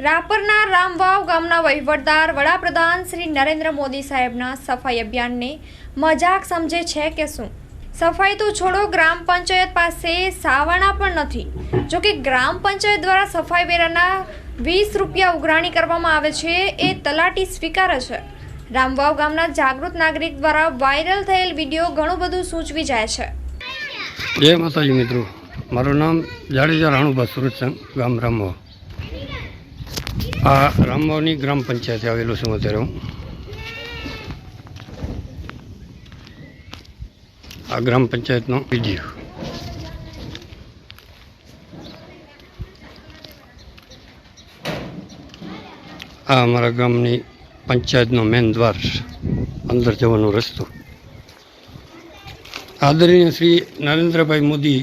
રાપરના રામવાવ ગામના વહીવટદાર વડાપ્રધાન શ્રી નરેન્દ્ર મોદી સાહેબના સફાઈ અભિયાનને મજાક સમજે છે કે શું? સફાઈ તો છોડો, ગ્રામ પંચાયત પાસે સાવાણા પણ નથી. જો કે ગ્રામ પંચાયત દ્વારા સફાઈ વેરાના વીસ રૂપિયા ઉઘરાણી કરવામાં આવે છે, એ તલાટી સ્વીકારે છે. રામવાવ ગામના જાગૃત નાગરિક દ્વારા વાયરલ થયેલ વીડિયો ઘણું બધું સૂચવી જાય છે. જય માતાજી મિત્રો. મારું નામ જાડેજા રાણુબા સુરત ગામ રામવાવ. આ રામવાવની ગ્રામ પંચાયતે આવેલું છું અત્યારે હું આ ગ્રામ પંચાયતનો વીડિયો આ અમારા ગામની પંચાયતનો મેન દ્વાર અંદર જવાનો રસ્તો. આદરણીય શ્રી નરેન્દ્રભાઈ મોદી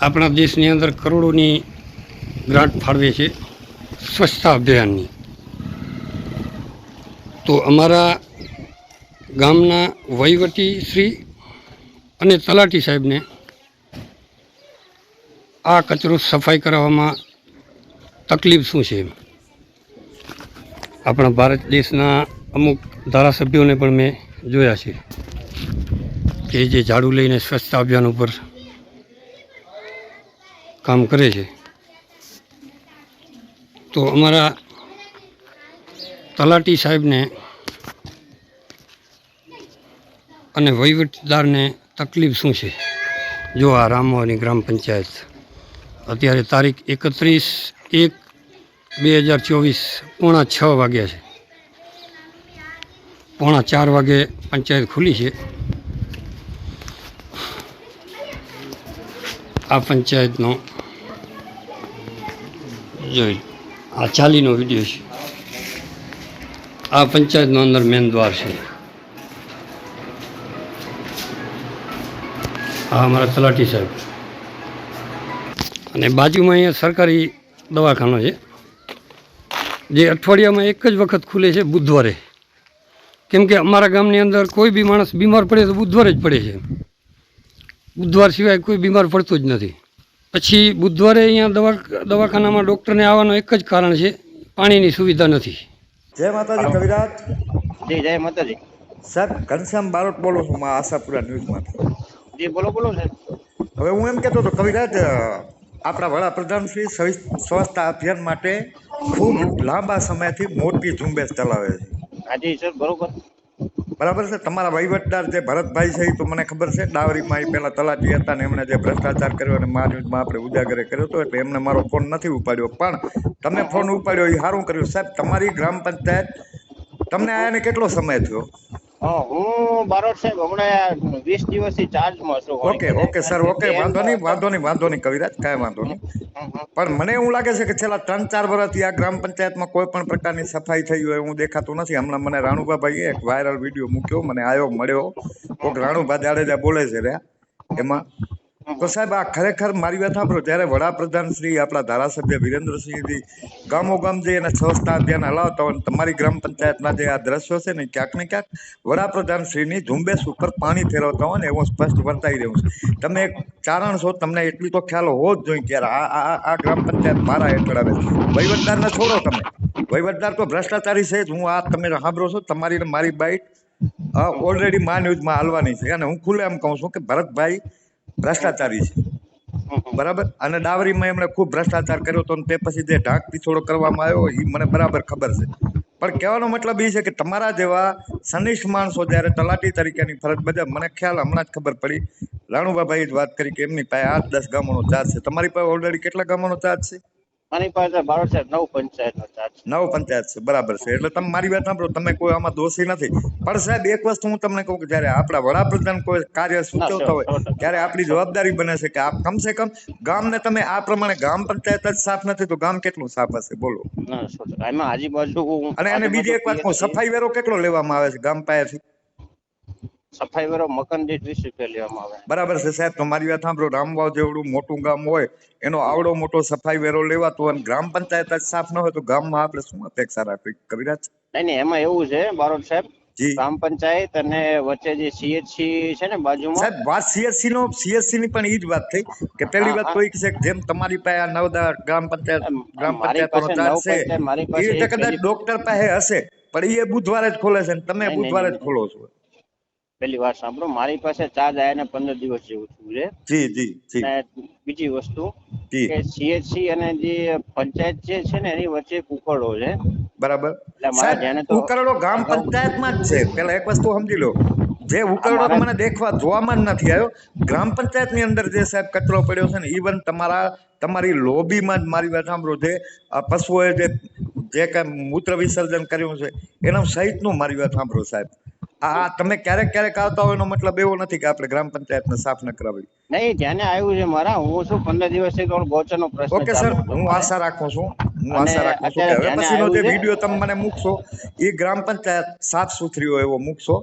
આપણા દેશની અંદર કરોડોની ગ્રાન્ટ ફાળવે છે સ્વચ્છતા અભિયાનની. તો અમારા ગામના વહીવટી શ્રી અને તલાટી સાહેબને આ કચરો સફાઈ કરાવવામાં તકલીફ શું છે આપણા ભારત દેશના અમુક ધારાસભ્યોને પણ મેં જોયા છે કે જે ઝાડુ લઈને સ્વચ્છતા અભિયાન ઉપર કામ કરે છે. તો અમારા તલાટી સાહેબને અને વહીવટદારને તકલીફ શું છે? જો આ રામવાની ગ્રામ પંચાયત અત્યારે તારીખ એકત્રીસ એક બે હજાર ચોવીસ પોણા છ વાગ્યા છે. પોણા ચાર વાગે પંચાયત ખુલી છે. આ પંચાયતનો જોઈ આ ચાલીનો વીડિયો છે. આ પંચાયતનો અંદર મેન દ્વાર છે. આ અમારા તલાટી સાહેબ. અને બાજુમાં અહીંયા સરકારી દવાખાનો છે. જે અઠવાડિયામાં એક જ વખત ખુલે છે બુધવારે. કેમ કે અમારા ગામની અંદર કોઈ બી માણસ બીમાર પડે તો બુધવારે જ પડે છે. બુધવાર સિવાય કોઈ બીમાર પડતું જ નથી. પછી બુધવારે અહીંયા દવા દવાખાનામાં ડૉક્ટરને આવવાનું એક જ કારણ છે પાણીની સુવિધા નથી. જય માતાજી કવિરાજ. જી જય માતાજી. સાહેબ ઘનશ્યામ બારોટ બોલું છું માં આશાપુરા ન્યૂઝમાંથી. જી બોલો બોલો સાહેબ. હવે હું એમ કહેતો હતો કવિરાજ આપણા વડાપ્રધાન શ્રી સ્વ- સ્વચ્છતા અભિયાન માટે ખૂબ લાંબા સમયથી મોટી ઝુંબેશ ચલાવે છે. હાજી સર બરોબર. બરાબર છે? તમારા વહીવટદાર જે ભરતભાઈ છે એ તો મને ખબર છે, ડાવરીમાં એ પહેલાં તલાટી હતા ને એમણે જે ભ્રષ્ટાચાર કર્યો અને મા ન્યૂઝમાં આપણે ઉજાગરે કર્યો હતો એટલે એમને મારો ફોન નથી ઉપાડ્યો. પણ તમે ફોન ઉપાડ્યો એ સારું કર્યું. સાહેબ, તમારી ગ્રામ પંચાયત, તમને આને કેટલો સમય થયો? હા હું બારોટ સાહેબ હમણાં વીસ દિવસથી ચાર્જમાં છું ઓકે ઓકે સર ઓકે વાંધો નહીં વાંધો નહીં વાંધો નહીં કવિરાજ કાંઈ વાંધો નહીં. પણ મને એવું લાગે છે કે છેલ્લા ત્રણ ચાર વર્ષથી આ ગ્રામ પંચાયતમાં કોઈ પણ પ્રકારની સફાઈ થઈ હોય એવું દેખાતું નથી. હમણાં મને રાણુભાભાઈએ એક વાયરલ વીડિયો મૂક્યો મને આવ્યો મળ્યો. કોઈક રાણુભા જાડેજા બોલે છે રે. એમાં તો સાહેબ, આ ખરેખર મારી વાત સાંભળો. જ્યારે વડાપ્રધાન શ્રી આપણા ધારાસભ્ય વિરેન્દ્રસિંહજી ગામોગામ જઈ અને સ્વચ્છતા અભિયાન હલાવતા હોય તમારી ગ્રામ પંચાયતના જે આ દ્રશ્યો છે ને, ક્યાંક ને ક્યાંક વડાપ્રધાન શ્રીની ઝુંબેશ ઉપર પાણી ફેરવતા હોય ને, એવું સ્પષ્ટ વર્તાઈ રહ્યું છે. તમે એક ચારણ છો, તમને એટલી તો ખ્યાલ હોવો જ જોઈએ કે આ આ, આ- ગ્રામ પંચાયત મારા હેઠળ આવે વહીવટદારને છોડો તમે. વહીવટદાર તો ભ્રષ્ટાચારી છે જ. હું આ તમે સાંભળો છો, તમારી મારી બાઇટ ઓલરેડી મા ન્યૂઝમાં હાલવાની છે. અને હું ખુલ્લે એમ કહું છું કે ભરતભાઈ ભ્રષ્ટાચારી છે. બરાબર? અને ડાવરીમાં એમણે ખૂબ ભ્રષ્ટાચાર કર્યો હતો તે પછી જે ઢાંક પીછોડો કરવામાં આવ્યો એ મને બરાબર ખબર છે. પણ કહેવાનો મતલબ એ છે કે તમારા જેવા સનિષ્ઠ માણસો જ્યારે તલાટી તરીકેની ફરજ બજાવે, મને ખ્યાલ હમણાં જ ખબર પડી. રાણુબાભાઈ જ વાત કરી કે એમની પાસે આઠ દસ ગામોનો ચાર્જ છે. તમારી પાસે ઓલરેડી કેટલા ગામોનો ચાર્જ છે? મારી પાસે બારોટ સાહેબ નવ પંચાયતનો ચાર્જ નવ પંચાયત છે બરાબર છે. એટલે તમે મારી વાત સાંભળો તમે કોઈ આમાં દોષી નથી. પણ સાહેબ એક વસ્તુ હું તમને કહું કે જ્યારે આપણા વડાપ્રધાન કોઈ કાર્ય સૂચવતા હોય ત્યારે આપણી જવાબદારી બને છે કે આપ કમસે કમ ગામને તમે આ પ્રમાણે ગામ પંચાયત જ સાફ નથી તો ગામ કેટલું સાફ હશે? બોલો. ના એમાં આજુબાજુ અને બીજી એક વાત સફાઈ વેરો કેટલો લેવામાં આવે છે ગામ પાસેથી? સફાઈ વેરો મકાન દીઠ વીસ રૂપિયા લેવામાં આવે. બરાબર છે સાહેબ તમારી વાત સાંભળો રામવાવ જેવડું મોટું ગામ હોય એનો આવડો મોટો સફાઈ વેરો લેવાતો અને ગ્રામ પંચાયત જ સાફ ન હોય તો ગામમાં આપણે શું અપેક્ષા રાખવી? કવિરાજ નહીં નહીં એમાં એવું છે બારોટ સાહેબ ગ્રામ પંચાયત અને વચ્ચે જે સીએચસી છે ને બાજુમાં સાહેબ વાત સીએચસી નો સીએચસી ની પણ એ જ વાત થઈ. કે પહેલી વાત. તો ઈ છે જેમ તમારી પાસે આ નવદા ગ્રામ પંચાયત ગ્રામ પંચાયત નો ચાર્જ છે એ રીતે કદાચ ડોક્ટર પાસે હશે પણ એ બુધવારે જ ખોલે છે તમે બુધવારે જ ખોલો છો. પેલી વાત સાંભળો મારી પાસે ચાર્જ આયા ને પંદર દિવસ જેવું થયું છે. જી જી જી. બીજી વસ્તુ કે સીએચસી અને જે પંચાયત જે છે ને એની વચ્ચે ઉકરડો છે. બરાબર. મારા ધ્યાને તો ઉકરડો ગામ પંચાયતમાં જ છે. પેલા એક વસ્તુ સમજી લો. જે ઉકરડો મને દેખવા જોવામાં જ નથી આવ્યો ગ્રામ પંચાયતની અંદર જે સાહેબ કચરો પડ્યો છે ને ઈવન તમારા તમારી લોબીમાં જ મારી વાત સાંભળો જે આ પશુઓએ જે જે કાંઈ મૂત્ર વિસર્જન કર્યું છે એના સહિતનું મારી વાત સાંભળો સાહેબ. આ તમે ક્યારેક ક્યારેક આવતા હોય એનો મતલબ એવો નથી કે આપણે ગ્રામ પંચાયતને સાફ ન કરાવી. નહીં ધ્યાને આવ્યું છે મારા. હું શું પંદર દિવસથી તો ગૌચરનો પ્રશ્ન ઓકે સર હું આશા રાખું છું. હું આશા રાખું છું કે હવે પછીનો જે વીડિયો તમે મને મૂકશો એ ગ્રામ પંચાયત સાફ સુથરી હોય એવો મૂકશો.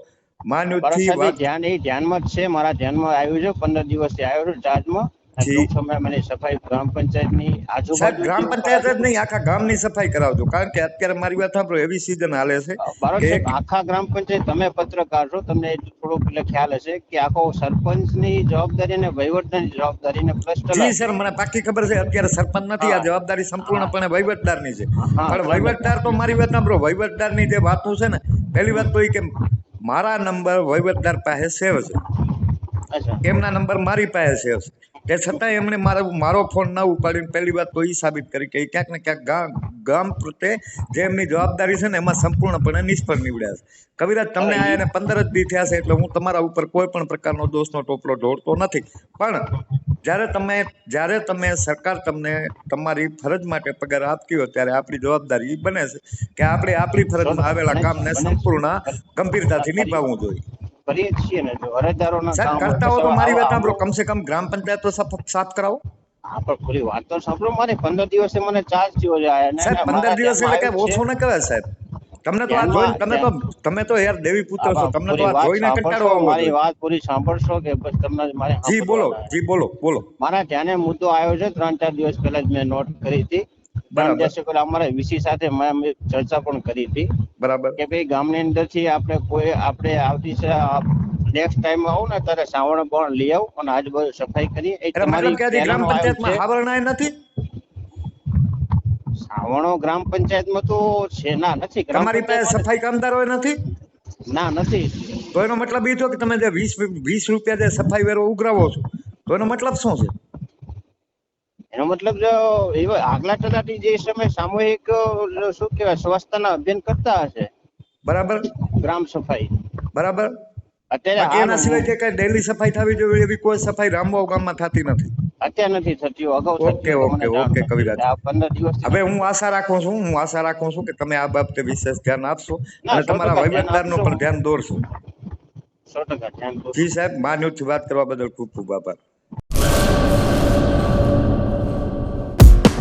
માન્યુથી ધ્યાન એ ધ્યાનમાં જ છે. મારા ધ્યાનમાં આવ્યું છે. પંદર દિવસથી આવ્યો છું. ચાર્જમાં અને જી. ટૂંક સમયમાં એની સફાઈ ગ્રામ પંચાયતની આજુબાજુ ગ્રામ પંચાયત જ નહીં આખા ગામની સફાઈ કરાવજો કારણ કે અત્યારે મારી વાત સાંભળો એવી સિઝન હાલે છે બરાબર કે છે એક- આખા ગ્રામ પંચાયત તમે પત્રકાર છો તમને થોડોક એટલે ખ્યાલ હશે કે આખો સરપંચની જવાબદારી અને વહીવટની જવાબદારી ને પ્લસ જી સર મને પાકી ખબર છે અત્યારે સરપંચ નથી આ જવાબદારી સંપૂર્ણપણે વહીવટદારની છે. પણ વહીવટદાર તો મારી વાત સાંભળો વહીવટદારની જે વાતો છે ને પહેલી વાત તો એ કે મારા નંબર વહીવટદાર પાસે સેવ છે. અચ્છા. એમના નંબર મારી પાસે સેવ છે. તે છતાં એમણે મારા મારો ફોન ના ઉપાડીને પહેલી વાત તો એ સાબિત કરી કે એ ક્યાંક ને ક્યાંક ગામ ગામ પ્રત્યે જે એમની જવાબદારી છે ને એમાં સંપૂર્ણપણે નિષ્ફળ નીવડ્યા છે. કવિરાજ તમને આ એને પંદર જ દી થયા છે એટલે હું તમારા ઉપર કોઈ પણ પ્રકારનો દોષનો ટોપલો ઢોળતો નથી. પણ જ્યારે તમે જ્યારે તમે સરકાર તમને તમારી ફરજ માટે પગાર આપતી હોય ત્યારે આપણી જવાબદારી બને છે કે આપણે આપણી ફરજમાં આવેલા કામને સંપૂર્ણ ગંભીરતાથી નિભાવવું જોઈએ. કરીએ છીએ ને જો અરજદારોના કામ કરતા હો તો મારી વાત સાંભળો. કમસે કમ ગ્રામ પંચાયત તો સાફ સાફ કરાવો. હા પણ ખોલી વાત તો સાંભળો મારે પંદર દિવસે મને ચાર્જ થયો છે. સાહેબ પંદર દિવસ એટલે કઈ ઓછો ન કહેવાય સાહેબ. તમને તો આ જોઈ તમે તો તમે તો યાર દેવી પુત્ર છો. તમને તો આ જોઈને કંટાળો આવો મારી વાત પૂરી સાંભળશો કે બસ તમને મારે જી બોલો જી બોલો બોલો. મારા ધ્યાને મુદ્દો આવ્યો છે ત્રણ ચાર દિવસ પહેલા જ મેં નોટ કરી હતી. ત્રણ બરાબર. દિવસ પહેલા અમારે વીસી સાથે મેં ચર્ચા પણ કરી હતી. બરાબર. કે ભાઈ ગામની અંદરથી આપણે કોઈ આપણે આવતી નેક્સ્ટ ટાઈમ આવું ને ત્યારે સાવણ પણ લઈ આવું અને આજુબાજુ સફાઈ કરીએ. એ એટલે મતલબ કે હજી ગ્રામ પંચાયતમાં આવરણાય નથી? સાવણો ગ્રામ પંચાયતમાં તો છે ના નથી. તમારી પાસે સફાઈ કામદારો નથી? ના નથી. તો એનો મતલબ એ થયો કે તમે જે વીસ વીસ રૂપિયા જે સફાઈ વેરો ઉઘરાવો છો તો એનો મતલબ શું છે? એનો મતલબ જો એવા આગલા તલાટી જે સમય સામૂહિક શું કહેવાય સ્વચ્છતાના અભિયાન કરતા હશે. બરાબર. ગ્રામ સફાઈ. બરાબર. અત્યારે એના સિવાય જે કઈ ડેલી સફાઈ થવી જોઈએ એવી કોઈ સફાઈ રામવાવ ગામમાં થતી નથી. અત્યારે નથી થતી અગાઉ ઓકે, થતી હોય તો મને ઓકે, ઓકે, કવિરાજ. પંદર દિવસ હવે હું આશા રાખું છું હું આશા રાખું છું કે તમે આ બાબતે વિશેષ ધ્યાન આપશો અને તમારા વહીવટદારનું. પણ ધ્યાન દોરશો. જી સાહેબ માન્યુથી વાત કરવા બદલ ખૂબ ખૂબ આભાર.